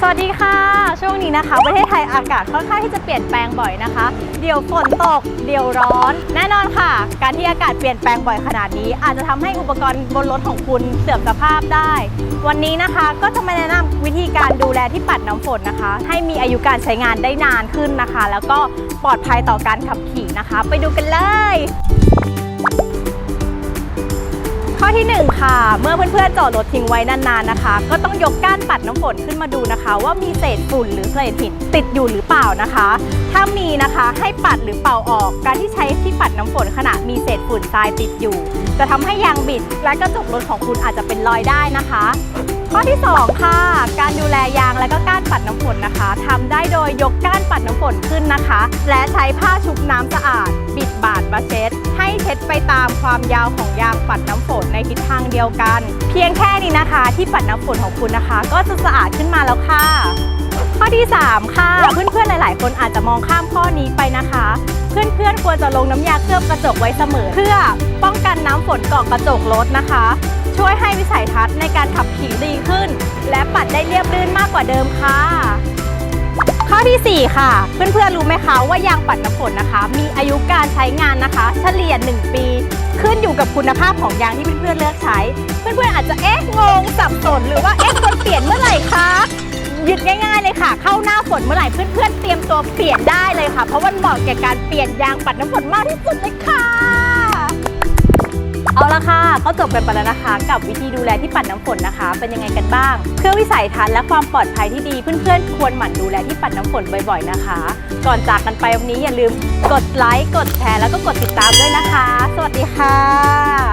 สวัสดีค่ะ ช่วงนี้นะคะ ประเทศไทยอากาศค่อนข้างที่จะเปลี่ยนแปลงบ่อยนะคะ เดี๋ยวฝนตก เดี๋ยวร้อน แน่นอนค่ะ การที่อากาศเปลี่ยนแปลงบ่อยขนาดนี้ อาจจะทำให้อุปกรณ์บนรถของคุณเสื่อมสภาพได้ วันนี้นะคะก็จะมาแนะนำวิธีการดูแลที่ปัดน้ำฝนนะคะ ให้มีอายุการใช้งานได้นานขึ้นนะคะ แล้วก็ปลอดภัยต่อการขับขี่นะคะ ไปดูกันเลย ที่ 1 ค่ะ เมื่อเพื่อนๆจอดรถทิ้งไว้นานๆนะคะ ก็ต้องยกก้านปัดน้ำฝนขึ้นมาดูนะคะ ว่ามีเศษฝุ่นหรือเศษหินติดอยู่หรือเปล่านะคะ ถ้ามีนะคะให้ปัดหรือเป่าออก การที่ใช้ที่ปัดน้ำฝนขณะมีเศษฝุ่นทรายติดอยู่ จะทำให้ยางบิดและกระจกรถของคุณอาจจะเป็นรอยได้นะคะ ข้อที่ 2 ค่ะ การดูแลยางและก็ก้านปัดน้ำฝนนะคะทำได้โดยยกก้านปัดน้ำฝนขึ้นนะคะ และใช้ผ้าชุบน้ำสะอาด บิดบาดมาเช็ด ให้เช็ดไปตามความยาวของยางปัดน้ำฝนในทิศทางเดียวกัน เพียงแค่นี้นะคะ ที่ปัดน้ำฝนของคุณนะคะ ก็จะสะอาดขึ้นมาแล้วค่ะ ข้อที่ 3 ค่ะ เพื่อนๆหลาย ๆ คนอาจจะมองข้ามข้อนี้ไปนะคะเพื่อนๆควรจะลงน้ำยาเคลือบกระจกไว้เสมอ เพื่อป้องกันน้ำฝนเกาะกระจกรถนะคะ ช่วยให้วิสัยทัศน์ในการขับขี่ดีขึ้น และปัดได้เรียบรื่นมากกว่าเดิมค่ะ ข้อทีสี่ 4 ค่ะ เพื่อนๆรู้ไหมคะว่ายางปัดน้ำฝนนะคะ มีอายุการใช้งานนะคะ เฉลี่ย 1 ปี ขึ้นอยู่กับคุณภาพของยางที่เพื่อนๆเลือกใช้ เพื่อนๆอาจจะเอ๊ะงงสับสน หรือว่าเอ๊ะควรเปลี่ยนเมื่อไหร่คะยุดง่ายๆเลยค่ะ เข้าหน้าฝนเมื่อไหร่เพื่อนๆเตรียมตัวเปลี่ยนได้เลยค่ะ เพราะมันเหมาะแก่การเปลี่ยนยางปัดน้ำฝนมากที่สุดเลยค่ะ เอาละค่ะ ก็จบกันไปแล้วนะคะ กับวิธีดูแลที่ปัดน้ำฝนนะคะ เป็นยังไงกันบ้าง เพื่อวิสัยทัศน์และความปลอดภัยที่ดีเพื่อนๆควรหมั่นดูแลที่ปัดน้ำฝนบ่อย ๆนะคะ ก่อนจากกันไปวันนี้อย่าลืมกดไลค์กดแชร์แล้วก็กดติดตามด้วยนะคะ สวัสดีค่ะ